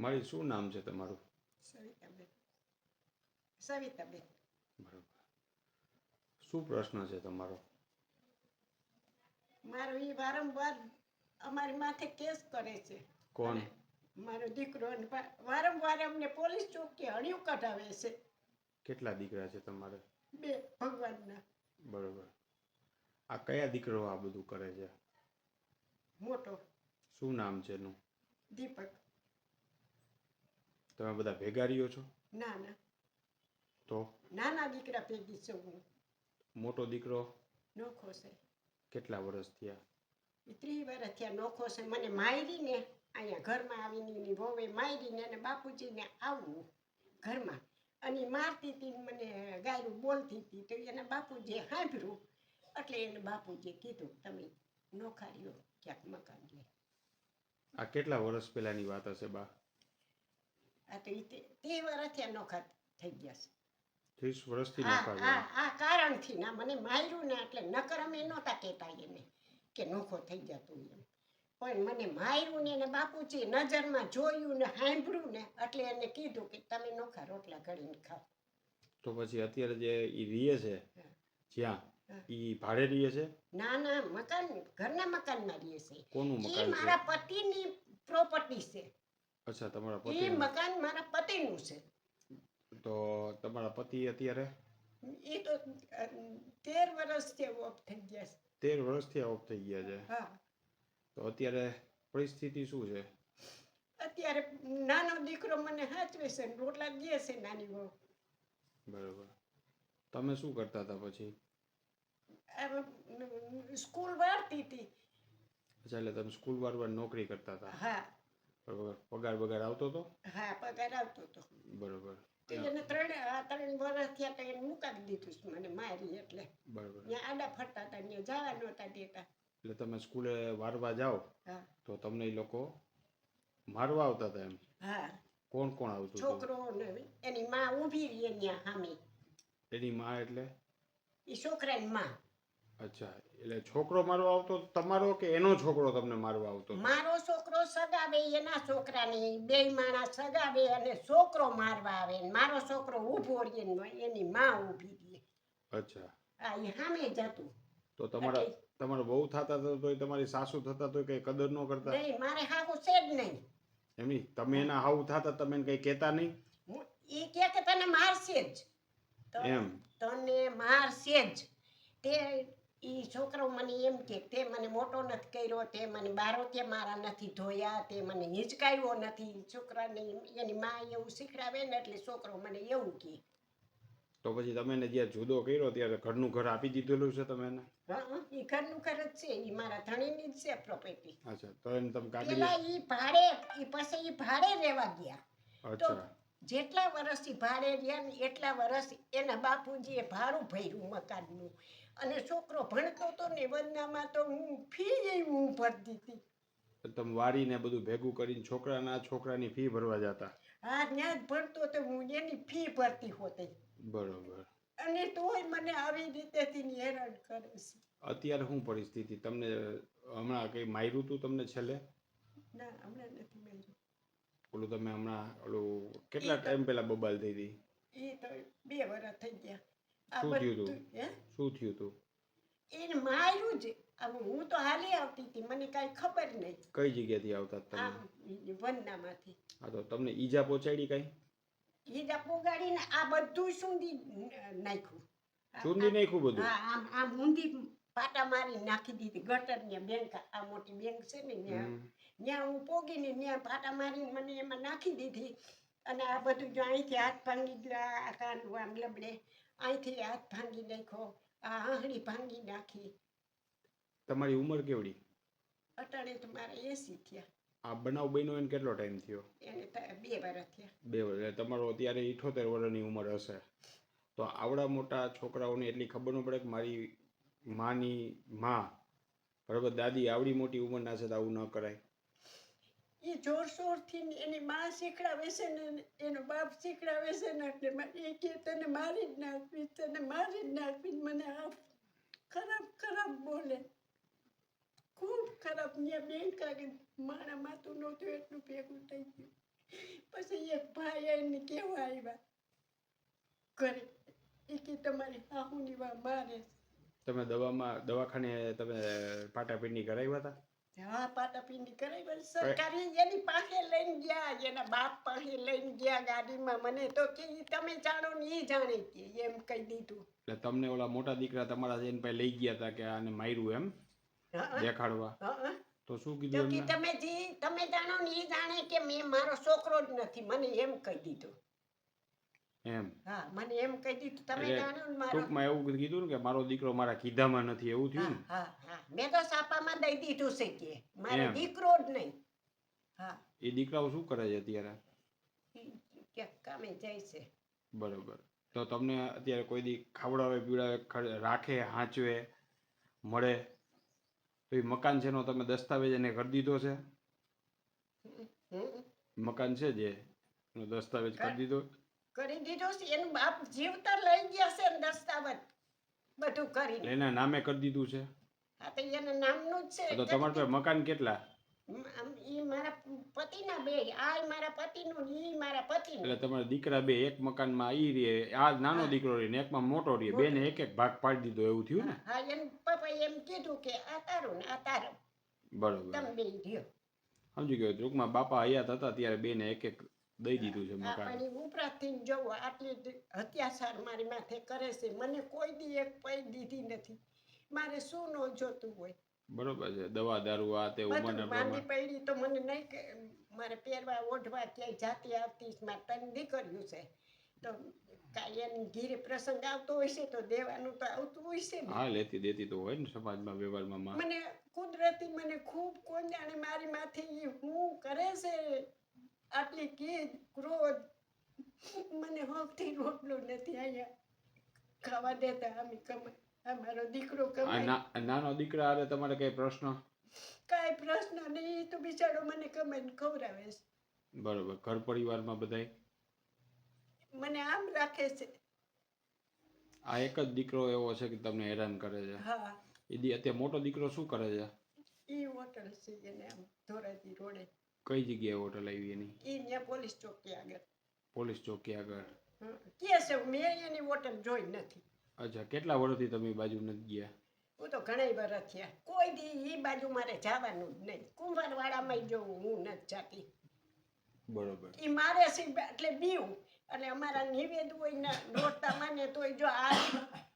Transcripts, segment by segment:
મારી શું નામ છે તમારું? સવિતાબેન સવિતાબેન બરાબર. શું પ્રશ્ન છે તમારો? મારો એ વારંવાર અમારી માથે કેસ કરે છે. કોણ? મારો દીકરો વારંવાર અમને પોલીસ ચોકી હળિયું કઢાવે છે. કેટલા દીકરા છે તમારે? બે ભગવાનના. બરોબર. આ કયા દીકરો આ બધું કરે છે? મોટો. શું નામ છે એનું? દીપક. તમે બધા ભેગા રહ્યો છો? ના ના. તો? નાના દીકરા ભેગી છું હું. મોટો દીકરો? નોખો છે. કેટલા વર્ષ થયા? એ ત્રીસ વર્ષ થયા નોખો છે. મને માયરીને અહીંયા ઘરમાં આવીને એની વહુએ માયરીને અને બાપુજીને આવવું ઘરમાં. અને મારતી હતી મને ગાયરું બોલતી હતી તો એને બાપુજીએ સાંભળ્યું. એટલે એને બાપુજીએ કીધું તમે નોખાર્યો ક્યાંક મકાન લે. આ કેટલા વર્ષ પહેલાની વાત હશે બા? આ તો તે તે વર્ષ નોખા થઈ ગયા છે ત્રીસ વર્ષથી આ કારણથી ના મને માર્યું ને એટલે નકર અમે નહોતા કહેતા એને કે નોખો થઈ જતો એમ પણ મને માર્યું ને એને બાપુજી નજરમાં જોયું ને સાંભળ્યું ને એટલે એને કીધું કે તમે નોખા રોટલા ઘડીને ખાઓ તો પછી અત્યારે જે ઈ રીએ છે જ્યાં. ઈ ભાડે રીએ છે? ના ના મકાન ઘરના મકાનમાં રીએ છે. કોનું મકાન છે? મારા પતિની પ્રોપર્ટી છે. અચ્છા તમારા એ પતિ મકાન મારા પતિનું છે. તો તમારા પતિ અત્યારે? એ તો તેર વર્ષથી ઓફ થઈ ગયા છે. તેર વર્ષથી ઓફ થઈ ગયા છે? હા. તો અત્યારે પરિસ્થિતિ શું છે? અત્યારે નાનો દીકરો મને સાચવે છે રોટલા દે છે નાની બહુ બરોબર. તમે શું કરતા હતા પછી? સ્કૂલ વાળતી હતી. અચ્છા એટલે તમે સ્કૂલ વાળવા નોકરી કરતા હતા? હા. બરોબર પગાર બગાર આવતો હતો હા પગાર આવતો હતો બરોબર. એને ત્રણ આ ત્રણ વર્ષ થયા તો એને મુકાવી દીધું છે મને મારી એટલે. બરોબર. ત્યાં આડા ફરતા હતા ત્યાં જવા નહોતા દેતા. એટલે તમે સ્કૂલે વારવા જાઓ તો તમને એ લોકો મારવા આવતા હતા એમ? હા. કોણ કોણ આવતું છોકરો ને એની માં ઊભી રહી ત્યાં સામે. એની માં એટલે? એ છોકરાની માં. અચ્છા એટલે છોકરો મારવા આવતો તમારો કે એનો છોકરો તમને મારવા આવતો મારો છોકરો સગાવે એના છોકરાને બે માણસ સગાવે અને છોકરો મારવા આવે ને મારો છોકરો ઊભો રહે ને એની માં ઊભી રહે. અચ્છા. આ એ સામે જતું તો તમારા તમારે બહુ થતા તો તમારી સાસુ થતા તો કઈ કદર ન કરતા? નહીં મારે હાહુ છે જ નહીં. એમની તમે એના હાવ થતા તમે કઈ કહેતા નહીં? એ કહે કે તને મારશે જ. એમ. તને મારશે જ. તે ઈ છોકરો મને એમ કે તે મને મોટો નથી કર્યો તે મને બારો મારા નથી ધોયા તે મને હિંચકાયો નથી. છોકરાને એની મા એવું શીખડાવે ને એટલે છોકરો મને એવું કહે તો પછી તમે એને જ્યારે જુદો કર્યો ત્યારે ઘરનું ઘર આપી દીધેલું છે તમે એને? હા એ ઘરનું ઘર જ છે એ મારા ધણીની જ છે પ્રોપર્ટી અચ્છા તો એને તમે કાઢી પેલા ઈ ભાડે એ પાસે એ ભાડે રહેવા ગયા. અચ્છા. જેટલા વર્ષથી ભાડે રહ્યા ને એટલા વર્ષ એના બાપુજીએ ભાડું ભર્યું મકાનનું. અને છોકરો ભણતો હતો ને વંદનામાં તો હું ફી એવી હું ભરતી હતી. તમે વારીને બધું ભેગું કરીને છોકરાના છોકરાની ફી ભરવા જતા? હા ત્યાં જ ભણતો તો હું એની ફી ભરતી હોતી. બરોબર. અને તોય મને આવી રીતેથી હેરાન કરે છે. અત્યારે શું પરિસ્થિતિ? તમને હમણાં કઈ માર્યું તું તમને છેલ્લે? ના હમણાં નથી માર્યું. ઓલું તમે હમણાં ઓલું કેટલા ટાઈમ પહેલા બબાલ થઈ હતી? એ તો બે વર્ષ થઈ ગયા. શું થયું હતું? શું થયું હતું એને માર્યું જ હું તો હાલી આવતી હતી. મને કાંઈ ખબર નહીં. કઈ જગ્યાથી આવતા તમે? વંદનામાંથી હા તો તમને ઈજા પહોંચાડી કઈ? ઈજા પોગાડીને આ બધું સુંદી નાખ્યું. આ- નાખ્યું બધું? હા આમ આમ ઊંધી પાટા મારી નાખી દીધી. ગટર ને બેંક આ મોટી બેંક છે ને ત્યાં ત્યાં હું પોગીને ત્યાં પાટા મારીને મને એમાં નાખી દીધી. અને આ બધું જો અહીંથી હાથ ભાંગી ગયો આ કાંડું આમ લબડે. અહીંથી હાથ ભાંગી નાખ્યો આ આંગળી ભાંગી નાખી. તમારી ઉંમર કેવડી? અટાણે તો મારે એસી થયા. આ બનાવ બન્યો એને કેટલો ટાઈમ થયો? એને બે વર્ષ થયા. બે વર્ષ એટલે તમારો અત્યારે ઇઠોતેર વર્ષની ઉંમર હશે. તો આવડા મોટા છોકરાઓને એટલી ખબર ન પડે કે મારી માની માં બરાબર દાદી આવડી મોટી ઉંમરના છે તો આવું ન કરાય. એ જોરશોરથી એની માં શીખડાવે છે ને એનો બાપ શીખડાવે છે ને એટલે એ કે તને મારી જ નાખવી, તને મારી જ નાખવી મને આ ખરાબ ખરાબ બોલે. ખૂબ ખરાબ. ત્યાં બેંક આગળ મારા માતું નહોતું એટલું ભેગું થઈ ગયું. પછી એક ભાઈ એને કેવા આવ્યા, ઘરે. એ કે, તમારી હાહુની વા મારે તમે દવામાં, દવાખાને તમે પાટાપીટની કરાવ્યા હતા? હા પાટાપીંડી કરાવી સરકારી એની પાસે લઈને ગયા એના બાપ પાસે લઈને ગયા ગાડીમાં મને તો કે તમે જાણો ને એ જાણે કે એમ કહી દીધું. એટલે તમને ઓલા મોટા દીકરા તમારા જઈને પાસે લઈ ગયા હતા કે આને માર્યું એમ? દેખાડવા. તો શું કીધું તમે જે તમે જાણો ને એ જાણે કે મેં મારો છોકરો જ નથી મને એમ કહી દીધું. એમ. હા મને એમ કહી દીધું તમે જાણો ને મારો. ટૂંકમાં એવું કીધું ને કે મારો દીકરો મારા કીધામાં નથી એવું થયું હા ને? હા હા મેં તો સાપામાં દઈ દીધું છે કે મારો દીકરો જ નહીં. હા. એ દીકરાઓ શું કરે છે અત્યારે? ક્યાંક કામે જાય છે. બરોબર. તો તમને અત્યારે કોઈ દી ખાવડાવે પીવડાવે રાખે હાંચવે મળે તો એ મકાન છે નો તમે દસ્તાવેજ એને કરી દીધો છે? મકાન છે જે? દસ્તાવેજ કરી દીધો? કરી દીધો છે એનું બાપ જીવતા લઈ ગયા છે દસ્તાવેજ. બધું કરીને. એના નામે કરી દીધું છે? હા તો એના નામનું જ છે. તો તમારા પાસે મકાન કેટલા? એ મારા પતિના બે આ મારા પતિનું ઈ મારા પતિનું. એટલે તમારા દીકરા બે એક મકાનમાં ઈ રહે આ નાનો દીકરો રહે ને એકમાં મોટો રહે બેને એક એક ભાગ પાડી દીધો એવું થયું ને? હા એમ એમ કીધું કે આ તારું ને આ તારું. બરોબર. તમે બે રહ્યો. સમજી ગયો ટૂંકમાં બાપા હયાત હતા ત્યારે બેને એક એક દઈ દીધું છે મકાન. ઉપરાંતથી જોવો આટલી અત્યાચાર મારી માથે કરે છે. મને કોઈ દી એક પૈ દીધી નથી. મારે શું ન જોતું હોય. બરોબર છે. દવા દારૂ આ તે ઉંમરના માંદી પડી તો મને નહીં મારે પહેરવા ઓઢવા ક્યાંય જાતી આવતી મારે ત્રણ દીકરીઓ છે. તો કાંઈ એની ઘીરે પ્રસંગ આવતો હોય છે તો દેવાનું તો આવતું હોય છે હા લેતી દેતી તો હોય ને સમાજમાં વ્યવહારમાં. મને કુદરતી મને ખૂબ કોણ જાણે મારી માથે હું કરે છે. આટલી કીડ ક્રોધ. મને હોકથી રોટલો નથી અહીંયા ખાવા દેતા અમે કમાય અમારો દીકરો કમાય નાનો દીકરા હારે તમારે કઈ પ્રશ્ન? કઈ પ્રશ્ન નહીં તો બિચારો મને કમાઈને ખવડાવે છે. બરોબર. ઘર પરિવારમાં બધાય? મને આમ રાખે છે. આ એક જ દીકરો એવો છે કે તમને હેરાન કરે છે. હા. એ અત્યારે મોટો દીકરો શું કરે છે? એ હોટલ છે એને આમ ધોરાજી રોડે. કઈ જગ્યાએ હોટલ આવી એની? ઈ પોલીસ ચોકી આગળ. પોલીસ ચોકી આગળ. હં. કે છે મેં એની હોટલ જોઈ નથી. અચ્છા કેટલા વર્ષથી તમે એ બાજુ નથી ગયા? હું તો ઘણા વર્ષ થયા. કોઈ દી ઈ બાજુ મારે જવાનું જ નહીં. કુંભારવાડામાં જવું હું નથી જાતી. બરોબર. ઈ મારે છે એટલે બીવું અને અમારા નિવેદ હોય ને દોડતા માને તોય જો આ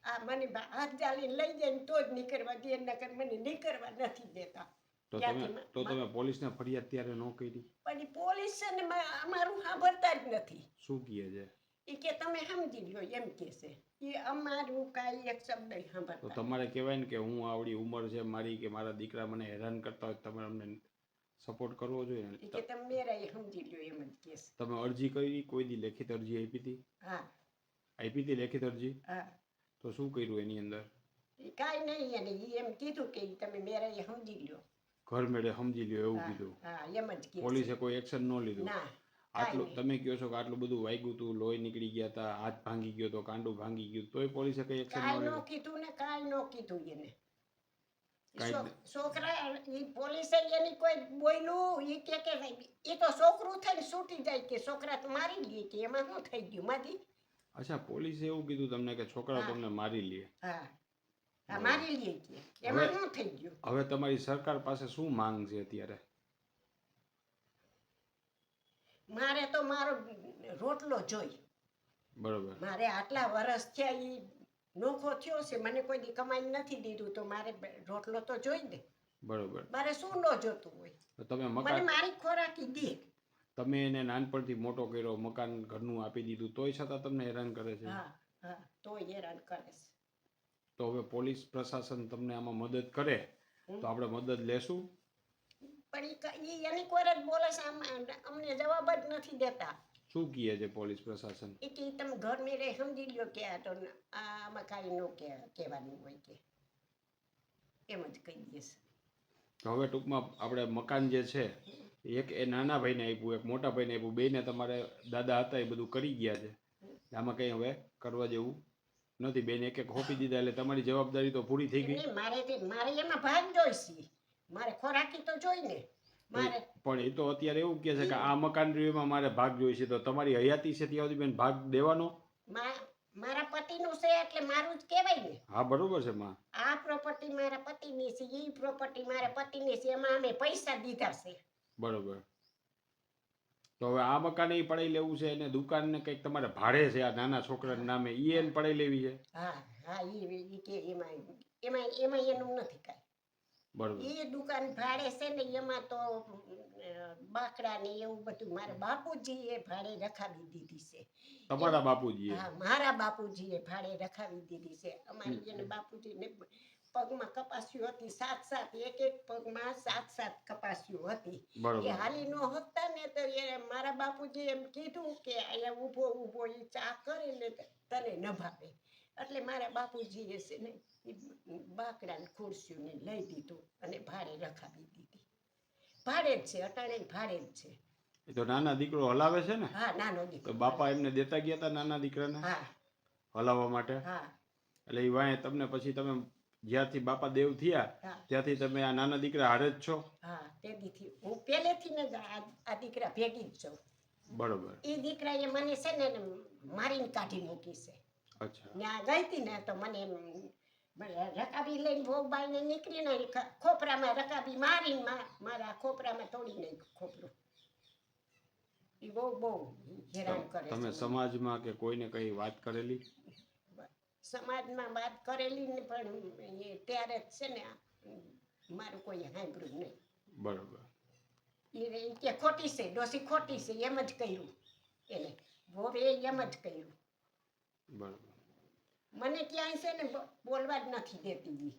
આ મને બા- હાથ ચાલીને લઈ જાય ને તો જ નીકળવા દે. નકર મને નીકળવા નથી દેતા. તો તમે તો તમે પોલીસને ફરિયાદ ત્યારે ન કરી? પણ પોલીસ છે ને અમારું સાંભળતા જ નથી. શું કહે છે? એ કે તમે સમજી લ્યો એમ કે છે. એ અમારું કાંઈ એક શબ્દ ય તો સાંભળતા તમારે કહેવાય ને કે હું આવડી ઉંમર છે મારી કે મારા દીકરા મને હેરાન કરતા હોય તો તમારે અમને સપોર્ટ કરવો જોઈએ ને? કે તમે મેરા એ સમજી લ્યો એમ જ કે તમે અરજી કરી કોઈ દી લેખિત અરજી આપી હતી? હા. આપી હતી લેખિત અરજી? હા. તો શું કર્યું એની અંદર? કાંઈ નહીં ઈ એમ કીધું કે તમે મેરા એ સમજી લ્યો. ઘર મેળે સમજી લ્યો એવું કીધું. પોલીસે કોઈ એક્શન ન લીધું. આટલું તમે કહો છો કે આટલું બધું વાગ્યું હતું લોહી નીકળી ગયા હતા હાથ ભાંગી ગયો તો કાંડું ભાંગી ગયું તોય પોલીસે કઈ એક્શન ન લીધું? કીધું ને કાંઈ ન કીધું એને. છોકરા પોલીસે એની કોઈ બોલ્યું ઈ કે કે એ તો છોકરું થઈને છૂટી જાય કે છોકરા તો મારી લે કે એમાં શું થઈ ગયું? માથી અચ્છા પોલીસે એવું કીધું તમને કે છોકરા તમને મારી લે. હા. હા મારી લે એમાં શું થઈ ગયું? હવે તમારી સરકાર પાસે શું માંગ છે અત્યારે? મારે તો મારો રોટલો જોઈ. બરોબર. મારે આટલા વર્ષ થયા એ નોખો થયો છે મને કોઈ દી કમાઈ નથી દીધું તો મારે રોટલો તો જોઈ ને. બરોબર. મારે શું ન જોતું હોય? તમે મને મકાન મારી ખોરાકી દે. તમે એને નાનપણથી મોટો કર્યો મકાન ઘરનું આપી દીધું તોય છતાં તમને હેરાન કરે છે? હા હા તોય હેરાન કરે છે. તો હવે પોલીસ પ્રશાસન તમને આમાં મદદ કરે તો આપણે મદદ લેશું. પણ એની કોઈ જ બોલે છે અમને જવાબ જ નથી દેતા. શું કહે છે પોલીસ પ્રશાસન? એ કે તમે ઘર રે સમજી લ્યો કે આ તો આમાં કાંઈ ન કે કહેવાનું હોય કે. એમ જ કહી દે છે. તો હવે ટૂંકમાં આપણે મકાન જે છે એક એ નાના ભાઈને આપ્યું એક મોટા ભાઈને આપ્યું. બેને તમારે દાદા હતા એ બધું કરી ગયા છે. આમાં કંઈ હવે કરવા જેવું નથી બેન એક એક હોપી દીધા એટલે તમારી જવાબદારી તો પૂરી થઈ ગઈ. મારે મારે એમાં ભાગ જોઈશે. મારે ખોરાકી તો જોઈ ને મારે પણ એ તો અત્યારે એવું કહે છે કે આ મકાન રહ્યુંમાં મારે ભાગ જોઈશે તો તમારી હયાતી છે ત્યાં સુધી બેન ભાગ દેવાનો? મા- મારા પતિનું છે એટલે મારું જ કહેવાય ને. હા બરોબર છે માં. આ પ્રોપર્ટી મારા પતિની છે એ પ્રોપર્ટી મારા પતિની છે એમાં અમે પૈસા દીધા છે. બરોબર. તો હવે આ મકાન એ પડાઈ લેવું છે અને દુકાન ને કંઈક તમારે ભાડે છે આ નાના છોકરાના નામે ઈ એને પડાઈ લેવી છે? હા હા એ ઈ કે એમાં એમાં એમાં એનું નથી કાંઈ. બરોબર. એ દુકાન ભાડે છે ને એમાં તો બાકડા ને એવું બધું મારા બાપુજી એ ભાડે રખાવી દીધી છે. તમારા બાપુજીએ? હા મારા બાપુજીએ ભાડે રખાવી દીધી છે. અમારી એને બાપુજીને પગમાં કપાસ્યું હતી સાત સાત એક એક પગમાં સાત સાત કપાસ્યું હતી. એ હાલી નો હતા ને તો એ મારા બાપુજી એમ કીધું કે અહીંયા ઊભો ઊભો એ ચા કરે ને તો તને ન ભાવે એટલે મારા બાપુજીએ છે ને એ બાકડા ને ને લઈ દીધું અને ભાડે રખાવી દીધી. ભાડે જ છે અટાણે ભાડે જ છે. એ તો નાના દીકરો હલાવે છે ને? હા નાનો તો બાપા એમને દેતા ગયા હતા નાના દીકરાને? હા. હલાવવા માટે? હા. એટલે એ વાંહે તમને પછી તમે જ્યારથી બાપા દેવ થયા ત્યાંથી તમે આ નાના દીકરા હારે જ છો? હા તેથી હું પહેલેથી ને જ આ દીકરા ભેગી જ છું. બરોબર. એ દીકરા એ મને છે ને મારીને કાઢી મૂકી છે. અચ્છા. આ ગઈ ને તો મને રકાબી લઈને ભોગબાઈને નીકળીને ખોપરામાં રકાબી મારીને મારા ખોપરામાં તોડી નાખ્યું ખોપરું. એ બહુ બહુ હેરાન કરે તમે સમાજમાં કે કોઈને કઈ વાત કરેલી? સમાજમાં વાત કરેલી ને પણ એ ત્યારે જ છે ને મારું કોઈ સાંભળ્યું નહીં. બરોબર. એ કે ખોટી છે ડોસી ખોટી છે એમ જ કહ્યું એને ભોવે એમ જ કહ્યું બરોબર. મને ક્યાંય છે ને બોલવા જ નથી દેતી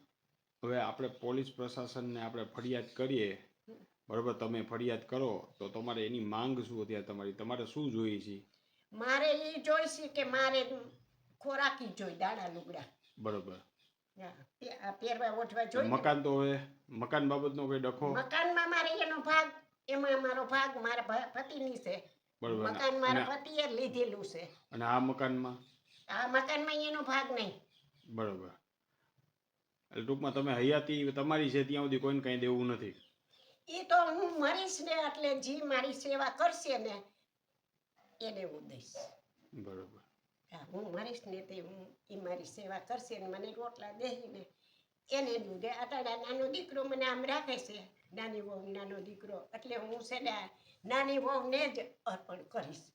હવે આપણે પોલીસ પ્રશાસનને આપણે ફરિયાદ કરીએ બરોબર તમે ફરિયાદ કરો તો તમારે એની માંગ શું અત્યારે તમારી? તમારે શું જોઈએ છે? મારે એ જોઈશે કે મારે ખોરાકી જોઈ દાણા લુગડા. બરોબર. પહેરવા ઓઠવા જોઈ મકાન તો હવે મકાન બાબતનો કોઈ ડખો? મકાનમાં મારે એનો ભાગ એમાં મારો ભાગ મારા પતિની છે. બરોબર મકાન મારા પતિએ લીધેલું છે. અને આ મકાનમાં? આ મકાનમાં એનો ભાગ નહીં. બરોબર. એટલે ટૂંકમાં તમે હયાતી તમારી છે ત્યાં સુધી કોઈને કંઈ દેવું નથી. એ તો હું મરીશ ને એટલે જે મારી સેવા કરશે ને એને હું દઈશ. બરોબર. હા, મરીશ ને તે હું એ મારી સેવા કરશે ને મને રોટલા દેહીને. એને દૂધે અટાડા નાનો દીકરો મને આમ રાખે છે. નાની વહુ નાનો દીકરો એટલે હું છે ને નાની વહુને જ અર્પણ કરીશ.